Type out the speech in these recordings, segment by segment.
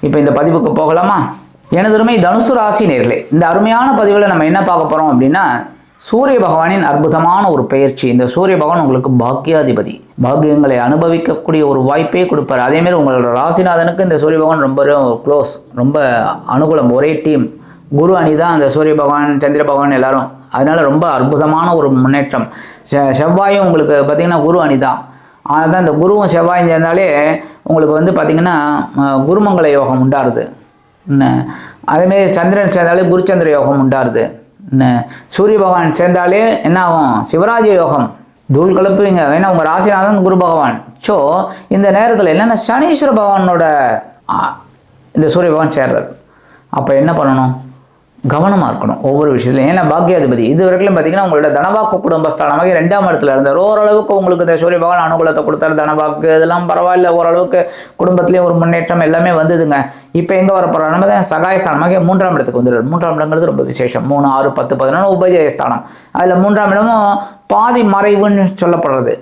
இப்போ இந்த பதிவுக்கு போகலாமா? எனதுரிமை தனுசு ராசி நேர்களே இந்த அருமையான பதிவில் நம்ம என்ன பார்க்க போகிறோம் அப்படின்னா சூரிய பகவானின் அற்புதமான ஒரு பெயர்ச்சி இந்த சூரிய பகவான் உங்களுக்கு பாக்கியாதிபதி. பாக்கியங்களை அனுபவிக்கக்கூடிய ஒரு வாய்ப்பே கொடுப்பார். அதேமாரி உங்களோட ராசிநாதனுக்கு இந்த சூரிய பகவான் ரொம்ப க்ளோஸ் ரொம்ப அனுகூலம். ஒரே டீம் குரு அணி தான் அந்த சூரிய பகவான் சந்திர பகவான் எல்லாரும். அதனால ரொம்ப அற்புதமான ஒரு முன்னேற்றம். செ- செவ்வாயும் உங்களுக்கு பார்த்தீங்கன்னா குரு அணி தான். ஆனால் தான் இந்த குருவும் செவ்வாயும் சேர்ந்தாலே உங்களுக்கு வந்து பார்த்திங்கன்னா குருமங்கல குருமங்கள யோகம் உண்டாருது. என்ன? அதேமாரி சந்திரன் சேர்ந்தாலே குருச்சந்திர யோகம் உண்டாருது. என்ன? சூரிய பகவான் சேர்ந்தாலே என்ன ஆகும் சிவராஜ யோகம். தூள் கலப்புவீங்க. ஏன்னா உங்கள் ராசிநாதன் குரு பகவான். ஸோ இந்த நேரத்தில் என்னென்ன சனீஸ்வர பகவானோட இந்த சூரிய பகவான் சேர்றார். அப்போ என்ன பண்ணணும்? கவனமாக இருக்கணும் ஒவ்வொரு விஷயத்துலையும் ஏன்னா பாக்கியாதிபதி இது வரைக்கும் பார்த்தீங்கன்னா உங்களோட தனவாக்கு குடும்பஸ்தானமாக ரெண்டாம் இடத்துல இருந்தார். ஓரளவுக்கு உங்களுக்கு இந்த சூரிய பகவான் அனுகூலத்தை கொடுத்தாரு. தனவாக்கு இதெல்லாம் பரவாயில்ல. ஓரளவுக்கு குடும்பத்துலேயும் ஒரு முன்னேற்றம் எல்லாமே வந்ததுங்க. இப்போ எங்கே வர போகிறோம் நம்ம தான் சகாயஸ்தானமாக மூன்றாம் இடத்துக்கு வந்துடுறார். மூன்றாம் இடங்கிறது ரொம்ப விசேஷம். மூணு ஆறு பத்து பதினொன்று உபஜயஸ்தானம் அதில் மூன்றாம் இடமும் பாதி மறைவுன்னு சொல்லப்படுறது.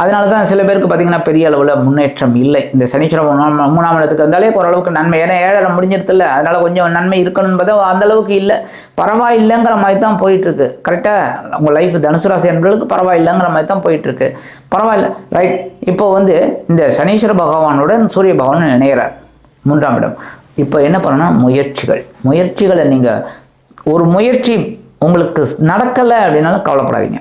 அதனால தான் சில பேருக்கு பார்த்தீங்கன்னா பெரிய அளவில் முன்னேற்றம் இல்லை. இந்த சனீஸ்வர மூணாம் மூணாம் இடத்துக்கு வந்தாலே ஓரளவுக்கு நன்மை. ஏன்னா ஏழரை முடிஞ்சிருத்துல அதனால் கொஞ்சம் நன்மை இருக்கணும் அந்தளவுக்கு அந்த அளவுக்கு இல்லை. பரவாயில்லைங்கிற மாதிரி தான் போயிட்டுருக்கு. கரெக்டாக உங்கள் லைஃப் தனுசு ராசி பரவாயில்லைங்கிற மாதிரி தான் போயிட்டுருக்கு. பரவாயில்ல. ரைட் இப்போ வந்து இந்த சனீஸ்வர பகவானுடன் சூரிய பகவான் நினைகிறார் மூன்றாம் இடம். இப்போ என்ன பண்ணணும்னா முயற்சிகள். முயற்சிகளை நீங்கள் ஒரு முயற்சி உங்களுக்கு நடக்கலை அப்படின்னாலும் கவலைப்படாதீங்க.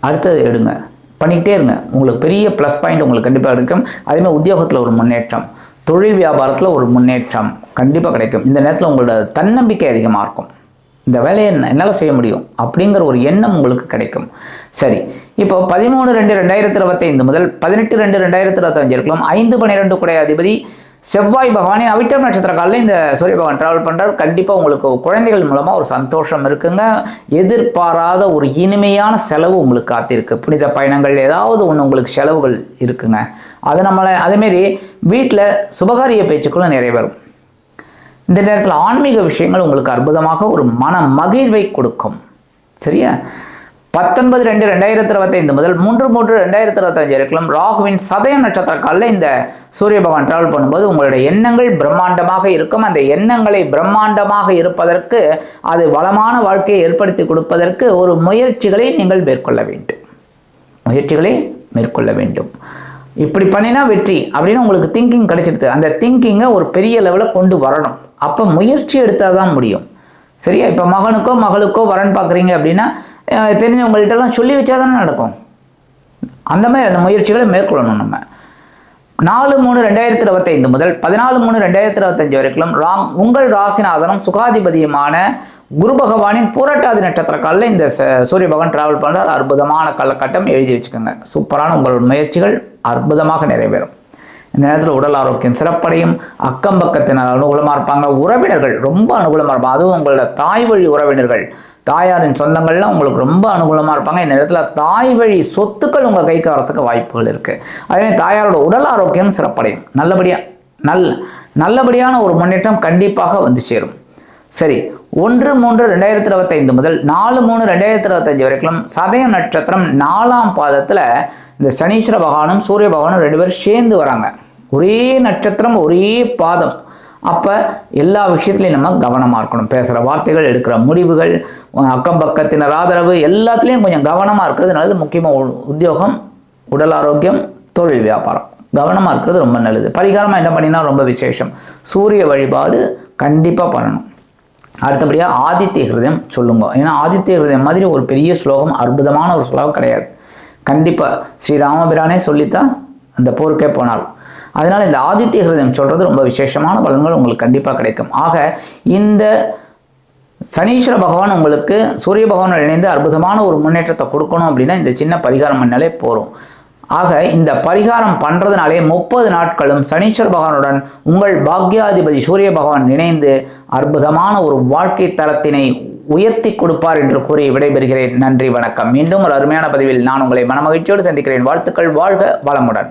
அடுத்தது எடுங்க. பண்ணிக்கிட்டே இருங்க. உங்களுக்கு பெரிய ப்ளஸ் பாயிண்ட் உங்களுக்கு கண்டிப்பாக கிடைக்கும். அதேமாதிரி உத்தியோகத்தில் ஒரு முன்னேற்றம். தொழில் வியாபாரத்தில் ஒரு முன்னேற்றம் கண்டிப்பாக கிடைக்கும். இந்த நேரத்தில் உங்களோட தன்னம்பிக்கை அதிகமாக இருக்கும். இந்த வேலையை என்ன- என்னால் செய்ய முடியும்? அப்படிங்கிற ஒரு எண்ணம் உங்களுக்கு கிடைக்கும். சரி. இப்போ பதிமூணு ரெண்டு ரெண்டாயிரத்தி இருபத்தைந்து முதல் பதினெட்டு ரெண்டு ரெண்டாயிரத்தி இருபத்தஞ்சு இருக்கலாம் ஐந்து பன்னிரெண்டு குடை அதிபதி செவ்வாய் பகவானின் அவிட்டம் நட்சத்திர காலில் இந்த சூரிய பகவான் ட்ராவல் பண்ணுறாரு கண்டிப்பாக உங்களுக்கு குழந்தைகள் மூலமாக ஒரு சந்தோஷம் இருக்குங்க. எதிர்பாராத ஒரு இனிமையான செலவு உங்களுக்கு காத்திருக்கு. புனித பயணங்கள் ஏதாவது ஒன்று உங்களுக்கு செலவுகள் இருக்குங்க. அது நம்மளை அதேமாரி வீட்டில் சுபகாரிய பேச்சுக்களும் நிறைவேறும் இந்த நேரத்தில் ஆன்மீக விஷயங்கள் உங்களுக்கு அற்புதமாக ஒரு மன மகிழ்வை கொடுக்கும். சரியா? பத்தொன்பது ரெண்டு ரெண்டாயிரத்தி இருபத்தைந்து முதல் மூன்று மூன்று ரெண்டாயிரத்தி இருபத்தஞ்சு வரைக்கும் ராகுவின் சதய நட்சத்திர காலில் இந்த சூரிய பகவான் டிராவல் பண்ணும்போது உங்களுடைய எண்ணங்கள் பிரம்மாண்டமாக இருக்கும். அந்த எண்ணங்களை பிரம்மாண்டமாக இருப்பதற்கு அது வளமான வாழ்க்கையை ஏற்படுத்தி கொடுப்பதற்கு ஒரு முயற்சிகளை நீங்கள் மேற்கொள்ள வேண்டும். முயற்சிகளை மேற்கொள்ள வேண்டும். இப்படி பண்ணினா வெற்றி அப்படின்னு உங்களுக்கு திங்கிங் கிடைச்சிருது அந்த திங்கிங்கை ஒரு பெரிய லெவலில் கொண்டு வரணும். அப்போ முயற்சி எடுத்தால் தான் முடியும். சரியா? இப்போ மகனுக்கோ மகளுக்கோ வரன் பார்க்குறீங்க அப்படின்னா தெரிஞ்சவங்கள்ட்டெல்லாம் சொல்லி வச்சா தானே நடக்கும். அந்த மாதிரி அந்த முயற்சிகளை மேற்கொள்ளணும் நம்ம. நாலு மூணு ரெண்டாயிரத்தி இருபத்தைந்து முதல் பதினாலு மூணு ரெண்டாயிரத்தி இருபத்தஞ்சு வரைக்கும் ராம் உங்கள் ராசிநாதனும் சுகாதிபதியுமான குரு பகவானின் புரட்டாதி நட்சத்திர காலில் இந்த சூரிய பகவான் டிராவல் பண்ணுறார் அற்புதமான காலகட்டம். எழுதி வச்சுக்கோங்க. சூப்பரான உங்கள் முயற்சிகள் அற்புதமாக நிறைவேறும். இந்த நேரத்தில் உடல் ஆரோக்கியம் சிறப்படையும். அக்கம் பக்கத்தினர் அனுகூலமாக இருப்பாங்க. உறவினர்கள் ரொம்ப அனுகூலமாக இருப்பாங்க. அதுவும் உங்களோட தாய் வழி உறவினர்கள். தாயாரின் சொந்தங்கள்லாம் உங்களுக்கு ரொம்ப அனுகூலமாக இருப்பாங்க. இந்த இடத்துல தாய் வழி சொத்துக்கள் உங்கள் கைக்கு வரத்துக்கு வாய்ப்புகள் இருக்குது அதே தாயாரோட உடல் ஆரோக்கியம் சிறப்படையும். நல்லபடியாக நல் நல்லபடியான ஒரு முன்னேற்றம் கண்டிப்பாக வந்து சேரும். சரி ஒன்று மூன்று ரெண்டாயிரத்தி இருபத்தைந்து முதல் நாலு மூணு ரெண்டாயிரத்தி இருபத்தஞ்சு வரைக்கும் சதய நட்சத்திரம் நாலாம் பாதத்தில் இந்த சனீஸ்வர பகவானும் சூரிய பகவானும் ரெண்டு பேரும் சேர்ந்து வராங்க. ஒரே நட்சத்திரம் ஒரே பாதம். அப்போ எல்லா விஷயத்துலையும் நம்ம கவனமாக இருக்கணும். பேசுகிற வார்த்தைகள் எடுக்கிற முடிவுகள் அக்கம் பக்கத்தினர் ஆதரவு எல்லாத்துலேயும் கொஞ்சம் கவனமாக இருக்கிறது நல்லது. முக்கியமாக உத்தியோகம் உடல் ஆரோக்கியம் தொழில் வியாபாரம். கவனமாக இருக்கிறது ரொம்ப நல்லது. பரிகாரமாக என்ன பண்ணினா ரொம்ப விசேஷம். சூரிய வழிபாடு கண்டிப்பாக பண்ணணும். அடுத்தபடியாக ஆதித்ய ஹிருதயம் சொல்லுங்க. ஏன்னா ஆதித்ய ஹிருதயம் மாதிரி ஒரு பெரிய ஸ்லோகம் அற்புதமான ஒரு ஸ்லோகம் கிடையாது. கண்டிப்பாக ஸ்ரீராமபிரானே சொல்லித்தான் அந்த போருக்கே போனார் அதனால் இந்த ஆதித்ய ஹிருதயம் சொல்கிறது ரொம்ப விசேஷமான பலன்கள் உங்களுக்கு கண்டிப்பாக கிடைக்கும். ஆக இந்த சனீஸ்வர பகவான் உங்களுக்கு சூரிய பகவானோட இணைந்து அற்புதமான ஒரு முன்னேற்றத்தை கொடுக்கணும் அப்படின்னா இந்த சின்ன பரிகாரம் பண்ணாலே போதும் ஆக இந்த பரிகாரம் பண்ணுறதுனாலே முப்பது நாட்களும் சனீஸ்வர பகவானுடன் உங்கள் பாக்யாதிபதி சூரிய பகவான் இணைந்து அற்புதமான ஒரு வாழ்க்கை தரத்தினை உயர்த்தி கொடுப்பார் என்று கூறி விடைபெறுகிறேன். நன்றி வணக்கம். மீண்டும் ஒரு அருமையான பதிவில் நான் உங்களை மனமகிழ்ச்சியோடு சந்திக்கிறேன். வாழ்த்துக்கள் வாழ்க வளமுடன்.